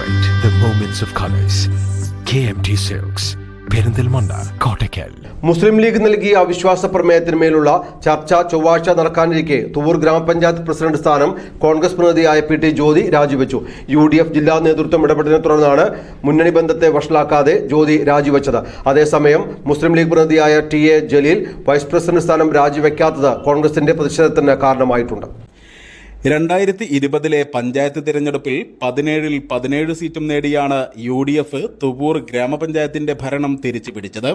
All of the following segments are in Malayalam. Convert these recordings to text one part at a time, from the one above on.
Celebrate the moments of colors. KMT Silks, Muslim League നൽകിയ അവിശ്വാസ പ്രമേയത്തിന്മേലുള്ള ചർച്ച ചൊവ്വാഴ്ച നടക്കാനിരിക്കെ തുവൂർ ഗ്രാമപഞ്ചായത്ത് പ്രസിഡന്റ് സ്ഥാനം കോൺഗ്രസ് പ്രതിനിധിയായ പി ടി ജ്യോതി രാജിവെച്ചു. യു ഡി എഫ് ജില്ലാ നേതൃത്വം ഇടപെട്ടതിനെ തുടർന്നാണ് മുന്നണി ബന്ധത്തെ വഷളാക്കാതെ ജ്യോതി രാജിവെച്ചത്. അതേസമയം Muslim League പ്രതിനിധിയായ T A Jaleel vice president സ്ഥാനം രാജിവെക്കാത്തത് കോൺഗ്രസിന്റെ പ്രതിഷേധത്തിന് കാരണമായിട്ടുണ്ട്. രണ്ടായിരത്തി ഇരുപതിലെ പഞ്ചായത്ത് തിരഞ്ഞെടുപ്പിൽ പതിനേഴിൽ പതിനേഴ് സീറ്റും നേടിയാണ് യു ഡി എഫ് തുവൂർ ഗ്രാമപഞ്ചായത്തിന്റെ ഭരണം തിരിച്ചു പിടിച്ചത്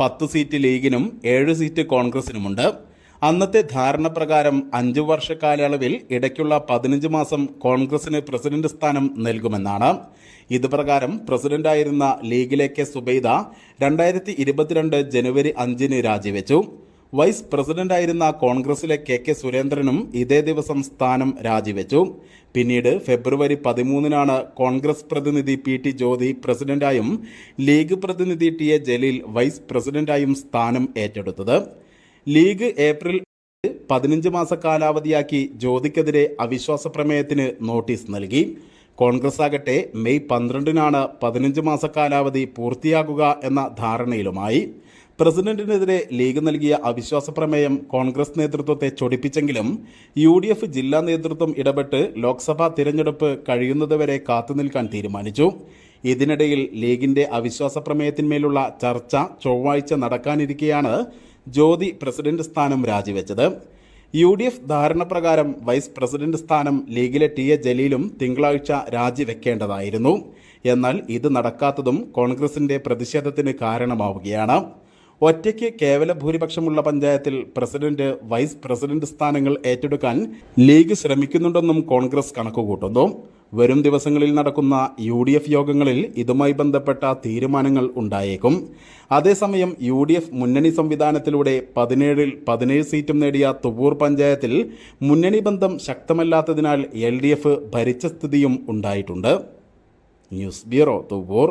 പത്ത് സീറ്റ് ലീഗിനും ഏഴ് സീറ്റ് കോൺഗ്രസിനുമുണ്ട്. അന്നത്തെ ധാരണപ്രകാരം അഞ്ചു വർഷ കാലയളവിൽ ഇടയ്ക്കുള്ള പതിനഞ്ച് മാസം കോൺഗ്രസിന് പ്രസിഡന്റ് സ്ഥാനം നൽകുമെന്നാണ്. ഇതുപ്രകാരം പ്രസിഡന്റായിരുന്ന ലീഗിലെ കെ സുബൈദ രണ്ടായിരത്തി ഇരുപത്തിരണ്ട് ജനുവരി അഞ്ചിന് രാജിവെച്ചു. വൈസ് പ്രസിഡന്റായിരുന്ന കോൺഗ്രസിലെ കെ കെ സുരേന്ദ്രനും ഇതേ ദിവസം സ്ഥാനം രാജിവെച്ചു. പിന്നീട് ഫെബ്രുവരി പതിമൂന്നിനാണ് കോൺഗ്രസ് പ്രതിനിധി പി ടി ജ്യോതി പ്രസിഡന്റായും ലീഗ് പ്രതിനിധി ടി എ ജലീൽ വൈസ് പ്രസിഡന്റായും സ്ഥാനം ഏറ്റെടുത്തത്. ലീഗ് ഏപ്രിൽ പതിനഞ്ച് മാസ കാലാവധിയാക്കി ജ്യോതിക്കെതിരെ അവിശ്വാസ പ്രമേയത്തിന് നോട്ടീസ് നൽകി. കോൺഗ്രസ് ആകട്ടെ മെയ് പന്ത്രണ്ടിനാണ് പതിനഞ്ച് മാസ കാലാവധി പൂർത്തിയാകുക എന്ന ധാരണയിലുമായി. പ്രസിഡന്റിനെതിരെ ലീഗ് നൽകിയ അവിശ്വാസ പ്രമേയം കോൺഗ്രസ് നേതൃത്വത്തെ ചൊടിപ്പിച്ചെങ്കിലും യു ഡി എഫ് ജില്ലാ നേതൃത്വം ഇടപെട്ട് ലോക്സഭാ തിരഞ്ഞെടുപ്പ് കഴിയുന്നതുവരെ കാത്തുനിൽക്കാൻ തീരുമാനിച്ചു. ഇതിനിടയിൽ ലീഗിന്റെ അവിശ്വാസ പ്രമേയത്തിന്മേലുള്ള ചർച്ച ചൊവ്വാഴ്ച നടക്കാനിരിക്കെയാണ് ജ്യോതി പ്രസിഡന്റ് സ്ഥാനം രാജിവെച്ചത്. യു ഡി എഫ് ധാരണ പ്രകാരം വൈസ് പ്രസിഡന്റ് സ്ഥാനം ലീഗിലെ ടി എ ജലീലും തിങ്കളാഴ്ച രാജിവെക്കേണ്ടതായിരുന്നു. എന്നാൽ ഇത് നടക്കാത്തതും കോൺഗ്രസിന്റെ പ്രതിഷേധത്തിന് കാരണമാവുകയാണ്. ഒറ്റയ്ക്ക് കേവല ഭൂരിപക്ഷമുള്ള പഞ്ചായത്തിൽ പ്രസിഡന്റ് വൈസ് പ്രസിഡന്റ് സ്ഥാനങ്ങൾ ഏറ്റെടുക്കാൻ ലീഗ് ശ്രമിക്കുന്നുണ്ടെന്നും കോൺഗ്രസ് കണക്കുകൂട്ടുന്നു. വരും ദിവസങ്ങളിൽ നടക്കുന്ന യു ഡി എഫ് യോഗങ്ങളിൽ ഇതുമായി ബന്ധപ്പെട്ട തീരുമാനങ്ങൾ ഉണ്ടായേക്കും. അതേസമയം യു ഡി എഫ് മുന്നണി സംവിധാനത്തിലൂടെ പതിനേഴിൽ പതിനേഴ് സീറ്റും നേടിയ തുവൂർ പഞ്ചായത്തിൽ മുന്നണി ബന്ധം ശക്തമല്ലാത്തതിനാൽ എൽ ഡി എഫ് ഭരിച്ച സ്ഥിതിയും ഉണ്ടായിട്ടുണ്ട്. News bureau Thuvur